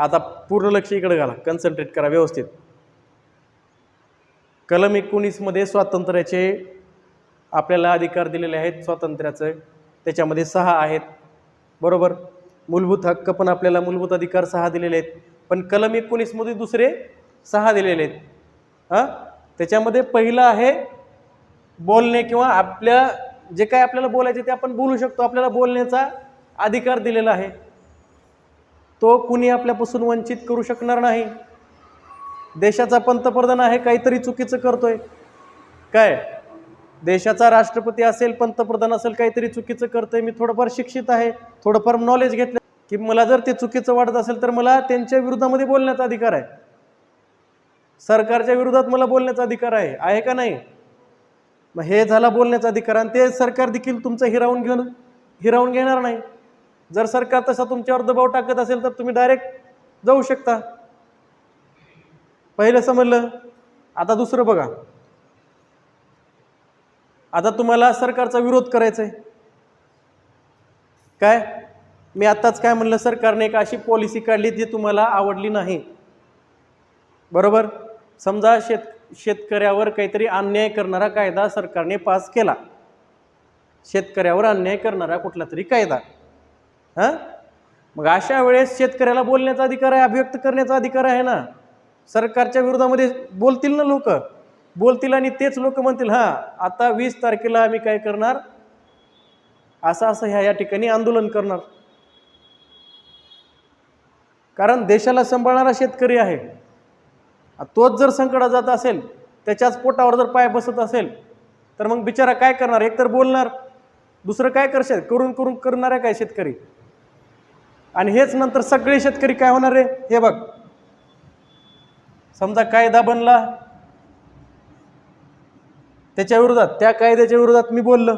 आता पूर्ण लक्ष इकडे घाला. कन्सन्ट्रेट करा व्यवस्थित. कलम एकोणीसमध्ये स्वातंत्र्याचे आपल्याला अधिकार दिलेले आहेत स्वातंत्र्याचं. त्याच्यामध्ये सहा आहेत. बरोबर? मूलभूत हक्क पण आपल्याला मूलभूत अधिकार सहा दिलेले आहेत. पण कलम एकोणीसमध्ये दुसरे सहा दिलेले आहेत. हां? त्याच्यामध्ये पहिलं आहे बोलणे किंवा आपल्या जे काय आपल्याला बोलायचे ते आपण बोलू शकतो. आपल्याला बोलण्याचा अधिकार दिलेला आहे. तो कुणी आपल्यापासून वंचित करू शकणार नाही. देशाचा पंतप्रधान आहे काहीतरी चुकीचं करतोय. काय? देशाचा राष्ट्रपती असेल पंतप्रधान असेल काहीतरी चुकीचं करतोय. मी थोडंफार शिक्षित आहे थोडंफार नॉलेज घेतलं की मला जर ते चुकीचं वाटत असेल तर मला त्यांच्या विरोधामध्ये बोलण्याचा अधिकार आहे. सरकारच्या विरोधात मला बोलण्याचा अधिकार आहे. आहे का नाही? मग हे झाला बोलण्याचा अधिकार आणि ते सरकार देखील तुमचं हिरावून घेऊन हिरावून घेणार नाही. जर सरकार तसा तुमच्यावर दबाव टाकत असेल तर तुम्ही डायरेक्ट जाऊ शकता. पहिलं समजलं? आता दुसरं बघा. आता तुम्हाला सरकारचा विरोध करायचा आहे काय? मी आत्ताच काय म्हणलं? सरकारने एक अशी पॉलिसी काढली जी तुम्हाला आवडली नाही. बरोबर? समजा शेत शेतकऱ्यावर काहीतरी अन्याय करणारा कायदा सरकारने पास केला. शेतकऱ्यावर अन्याय करणारा कुठला तरी कायदा. हां? मग अशा वेळेस शेतकऱ्याला बोलण्याचा अधिकार आहे अभिव्यक्त करण्याचा अधिकार आहे ना? सरकारच्या विरोधामध्ये बोलतील ना लोक? बोलतील आणि तेच लोक म्हणतील हां आता वीस तारखेला आम्ही काय करणार? असं असं ह्या या ठिकाणी आंदोलन करणार. कारण देशाला सांभाळणारा शेतकरी आहे. तोच जर संकटात जात असेल त्याच्याच पोटावर जर पाय बसत असेल तर मग बिचारा काय करणार? एकतर बोलणार. दुसरं काय करशे करून करून करणार आहे काय शेतकरी? आणि हेच नंतर सगळे शेतकरी काय होणार आहे? हे बघ. समजा कायदा बनला. त्याच्या विरोधात त्या कायद्याच्या विरोधात मी बोललो.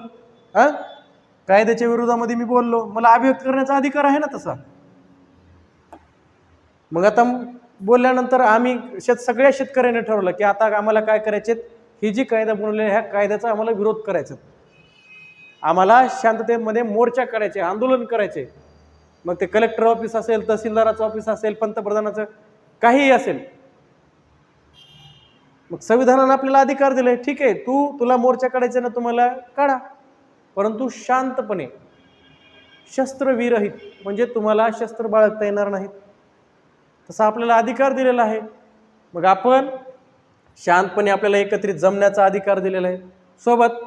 हां? कायद्याच्या विरोधामध्ये मी बोललो. मला अभिव्यक्त करण्याचा अधिकार आहे ना तसा. मग आता बोलल्यानंतर आम्ही शेत सगळ्या शेतकऱ्यांनी ठरवलं की आता आम्हाला काय करायचे ही जी कायदा बनवलेली ह्या कायद्याचा आम्हाला विरोध करायचा. आम्हाला शांततेमध्ये मोर्चा करायचे आंदोलन करायचे मग ते कलेक्टर ऑफिस असेल तहसीलदाराचं ऑफिस असेल पंतप्रधानाचं काहीही असेल. मग संविधानानं आपल्याला अधिकार दिले ठीक आहे तू तुला मोर्चा काढायचा ना तुम्हाला काढा. परंतु शांतपणे शस्त्रविरहित म्हणजे तुम्हाला शस्त्र बाळगता येणार नाहीत. तसा आपल्याला अधिकार दिलेला आहे. मग आपण शांतपणे आपल्याला एकत्रित जमण्याचा अधिकार दिलेला आहे. सोबत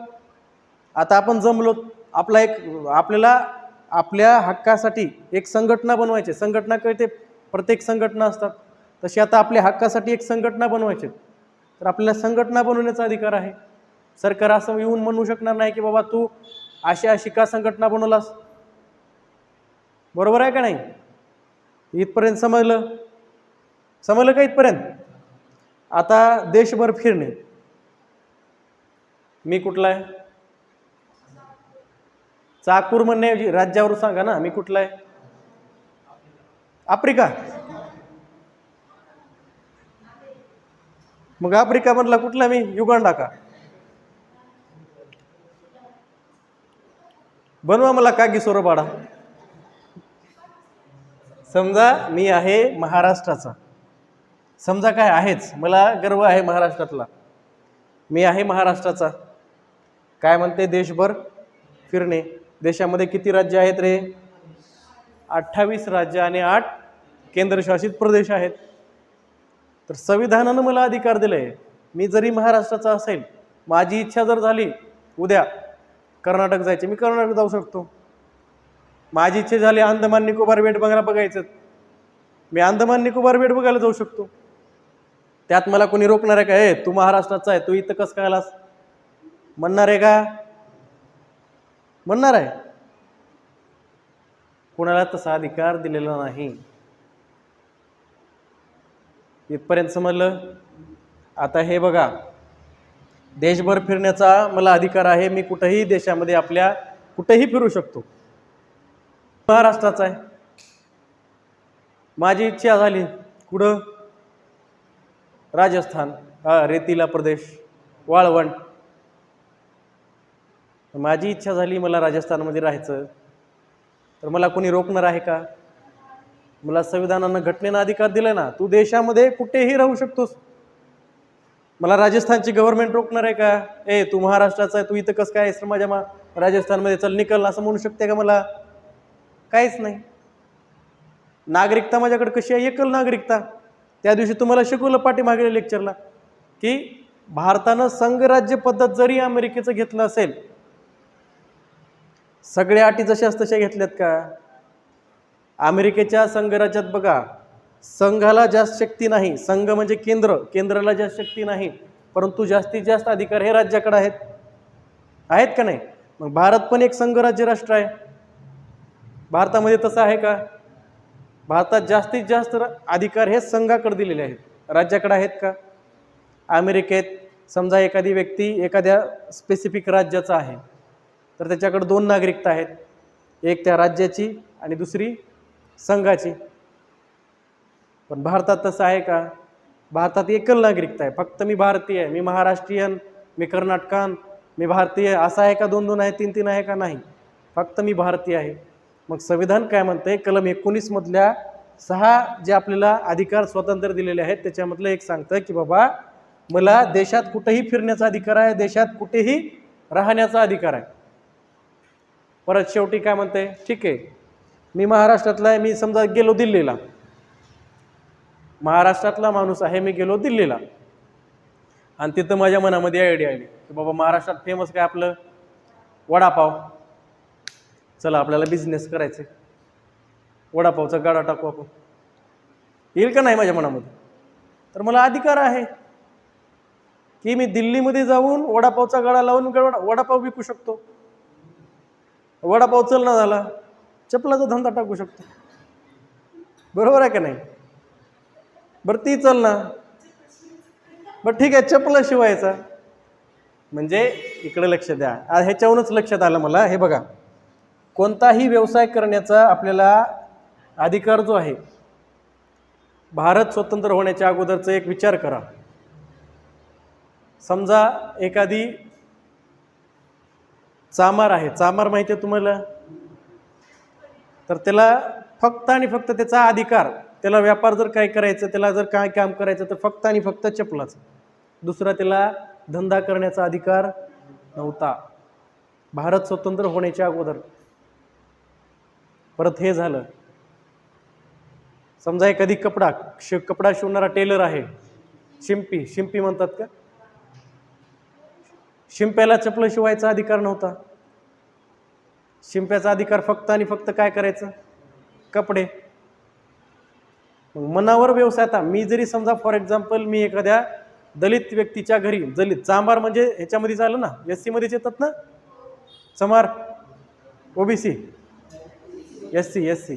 आता आपण जमलो आपला एक आपल्याला आपल्या हक्कासाठी एक संघटना बनवायची. संघटना कळते प्रत्येक संघटना असतात. तशी आता आपल्या हक्कासाठी एक संघटना बनवायची. तर आपल्याला संघटना बनवण्याचा अधिकार आहे. सरकार असं येऊन म्हणू शकणार नाही की बाबा तू अशी अशी का संघटना बनवलास? बरोबर आहे का नाही? इथपर्यंत समजलं? समजलं का इथपर्यंत? आता देशभर फिरणे. मी कुठला आहे? चाकूर म्हणण्याऐवजी राज्यावर सांगा ना मी कुठला आहे? आफ्रिका. मग आफ्रिका मधला कुठला मी? युगांडा का? बनवा मला कागी सोरबाडा. समजा मी आहे महाराष्ट्राचा. समजा काय आहेच मला गर्व आहे महाराष्ट्रातला. मी आहे महाराष्ट्राचा. काय म्हणते देशभर? फिरणे. देशामध्ये किती राज्य आहेत रे? अठ्ठावीस राज्य आणि आठ केंद्रशासित प्रदेश आहेत. तर संविधानानं मला अधिकार दिले आहे मी जरी महाराष्ट्राचा असेल माझी इच्छा जर झाली उद्या कर्नाटक जायचे मी कर्नाटक जाऊ शकतो. माझी इच्छा झाली अंदमान निकोबार बेट बघायला बघायचं. मी अंदमान निकोबार बेट बघायला जाऊ शकतो. त्यात मला कोणी रोखणार आहे का हे तू महाराष्ट्राचा आहे तू इथं कसं काय म्हणणार आहे का? म्हणणार आहे. कुणाला तसा अधिकार दिलेला नाही. इथपर्यंत समजलं? आता हे बघा. देशभर फिरण्याचा मला अधिकार आहे. मी कुठंही देशामध्ये आपल्या कुठेही फिरू शकतो. महाराष्ट्राचा आहे. माझी इच्छा झाली. कुठं? राजस्थान. हा रेतीला प्रदेश. वाळवंट. माझी इच्छा झाली मला राजस्थानमध्ये राहायचं. तर मला कोणी रोखणार आहे का? मला संविधानानं घटनेनं अधिकार दिला ना तू देशामध्ये कुठेही राहू शकतोस. मला राजस्थानची गव्हर्नमेंट रोखणार आहे का? ए तू महाराष्ट्राचा आहे तू इथं कसं काय आहेस माझ्या मा राजस्थानमध्ये चल निकल असं म्हणू शकते का मला? काहीच नाही. नागरिकता माझ्याकडे कशी आहे? एकल नागरिकता. त्या दिवशी तुम्हाला शिकवलं पाठीमागल्या लेक्चरला की भारतानं संघराज्य पद्धत जरी अमेरिकेचं घेतलं असेल सगळ्या अटी जशाच तशा घेतल्यात का? अमेरिकेच्या संघराज्यात बघा संघाला जास्त शक्ती नाही. संघ म्हणजे केंद्र केंद्राला जास्त शक्ती नाही. परंतु जास्तीत जास्त अधिकार हे राज्याकडे आहेत. आहेत का नाही? मग भारत पण एक संघराज्य राष्ट्र आहे. भारतामध्ये तसं आहे का? भारतात जास्तीत जास्त अधिकार हे संघाकडे दिलेले आहेत. राज्याकडे आहेत का? अमेरिकेत समजा एखादी व्यक्ती एखाद्या स्पेसिफिक राज्याचा आहे. तर त्याच्याकडे दोन नागरिकता आहेत. एक त्या राज्याची आणि दुसरी संघाची. पण भारतात तसं आहे का? भारतात एकल नागरिकता आहे. फक्त मी भारतीय आहे. मी महाराष्ट्रीयन मी कर्नाटकान मी भारतीय. असं आहे का दोन दोन आहे तीन तीन आहे का? नाही. फक्त मी भारतीय आहे. मग संविधान काय म्हणतंय? कलम एकोणीसमधल्या सहा जे आपल्याला अधिकार स्वतंत्र दिलेले आहेत त्याच्यामधलं एक सांगतं की बाबा मला देशात कुठेही फिरण्याचा अधिकार आहे देशात कुठेही राहण्याचा अधिकार आहे. परत शेवटी काय म्हणते? ठीक आहे. मी महाराष्ट्रातला आहे मी समजा गेलो दिल्लीला. महाराष्ट्रातला माणूस आहे मी गेलो दिल्लीला. आणि तिथं माझ्या मनामध्ये आयडिया आली. की बाबा महाराष्ट्रात फेमस काय आपलं? वडापाव. चला आपल्याला बिझनेस करायचं आहे. वडापावचा गाडा टाकू आपण. येईल का नाही माझ्या मनामध्ये? तर मला अधिकार आहे. की मी दिल्लीमध्ये जाऊन वडापावचा गाडा लावून वडापाव विकू शकतो. वडापाव चलना झाला. चपलाचा धंदा टाकू शकतो. बरोबर आहे का नाही? बरं ती चल ना. बरं ठीक आहे चपला शिवायचा. म्हणजे इकडे लक्ष द्या. आ, ह्याच्यावरूनच लक्षात आलं मला. हे बघा. कोणताही व्यवसाय करण्याचा आपल्याला अधिकार जो आहे भारत स्वतंत्र होण्याच्या अगोदरचा एक विचार करा. समजा एखादी चामार आहे. चामार माहिती आहे तुम्हाला? तर त्याला फक्त आणि फक्त त्याचा अधिकार त्याला व्यापार जर काय करायचं त्याला जर काय काम करायचं तर फक्त आणि फक्त चपलाचं. दुसरा त्याला धंदा करण्याचा अधिकार नव्हता. भारत स्वतंत्र होण्याच्या अगोदर. परत हे झालं. समजा एखादी कपडा श कपडा शिवणारा टेलर आहे. शिंपी शिंपी म्हणतात का? शिंप्याला चपलं शिवायचा अधिकार नव्हता. शिंप्याचा अधिकार फक्त आणि फक्त काय करायचं? कपडे. मनावर व्यवसाय आता मी जरी समजा फॉर एक्झाम्पल मी एखाद्या दलित व्यक्तीच्या घरी दलित चांबार म्हणजे ह्याच्यामध्ये झालं ना एस सीमध्येच येतात ना? चमार OBC S C S C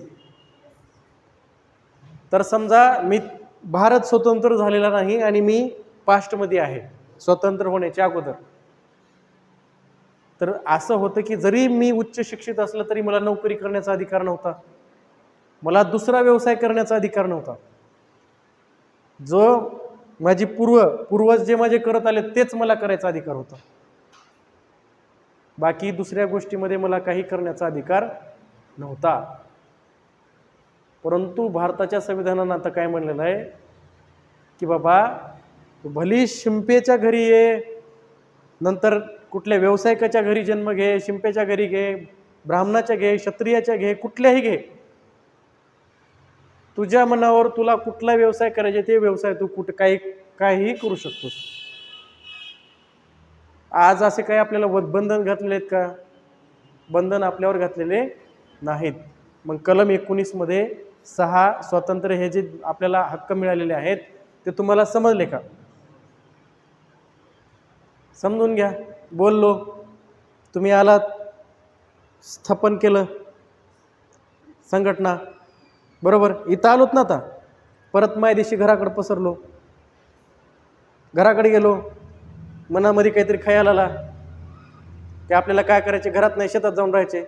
तर समजा मी भारत स्वतंत्र झालेला नाही आणि मी पास्टमध्ये आहे स्वतंत्र होण्याच्या अगोदर. तर असं होतं की जरी मी उच्च शिक्षित असलं तरी मला नोकरी करण्याचा अधिकार नव्हता. मला दुसरा व्यवसाय करण्याचा अधिकार नव्हता. जो माझी पूर्व पूर्वज जे माझे करत आले तेच मला करायचा अधिकार होता. बाकी दुसऱ्या गोष्टीमध्ये मला काही करण्याचा अधिकार नव्हता. परंतु भारताच्या संविधानानं आता काय म्हणलेलं आहे? की बाबा भली शिंपेच्या घरी ये नंतर कुठल्या व्यावसायिकाच्या घरी जन्म घे शिंपेच्या घरी घे ब्राह्मणाच्या घे क्षत्रियाच्या घे कुठल्याही घे. तुझ्या मनावर तुला कुठला व्यवसाय करायचे ते व्यवसाय तू कुठं काही काहीही करू शकतोस. आज असे काही आपल्याला बंधन घातलेले आहेत का? बंधन आपल्यावर घातलेले नाहीत. मग कलम एकोणीसमध्ये सहा स्वातंत्र्य हे जे आपल्याला हक्क मिळालेले आहेत ते तुम्हाला समजले का? समजून घ्या. बोललो तुम्ही आलात स्थापन केलं. संघटना बरोबर इथं आलोत ना आता. परत मायदेशी घराकडे पसरलो. घराकडे गेलो मनामध्ये काहीतरी खयाल आला की आपल्याला काय करायचे घरात नाही शेतात जाऊन राहायचे.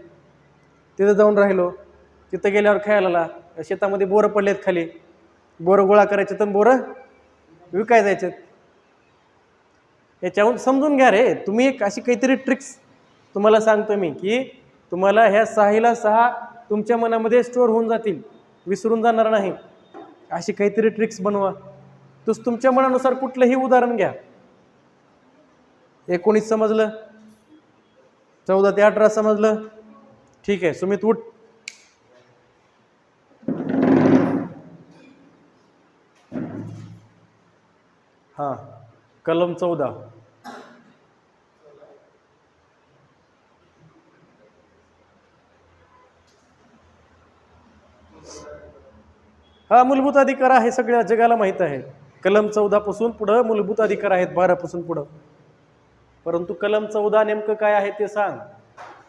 तिथं जाऊन राहिलो तिथं गेल्यावर खयाल आला शेतामध्ये बोरं पडलेत खाली. बोरं गोळा करायचे तर बोरं विकाय जायचे. याच्याहून समजून घ्या रे. तुम्ही एक अशी काहीतरी ट्रिक्स तुम्हाला सांगतो मी की तुम्हाला ह्या सहाहीला सहा तुमच्या मनामध्ये स्टोअर होऊन जातील विसरून जाणार नाही. अशी काहीतरी ट्रिक्स बनवा. तूच तुमच्या मनानुसार कुठलंही उदाहरण घ्या. एकोणीस समजलं चौदा ते अठरा समजलं. ठीक आहे सुमित उठ. हां. कलम चौदा. हा मूलभूत अधिकार आहे सगळ्या जगाला माहीत आहे. कलम चौदापासून पुढं मूलभूत अधिकार आहेत बारापासून पुढं. परंतु कलम चौदा नेमकं काय आहे ते सांग.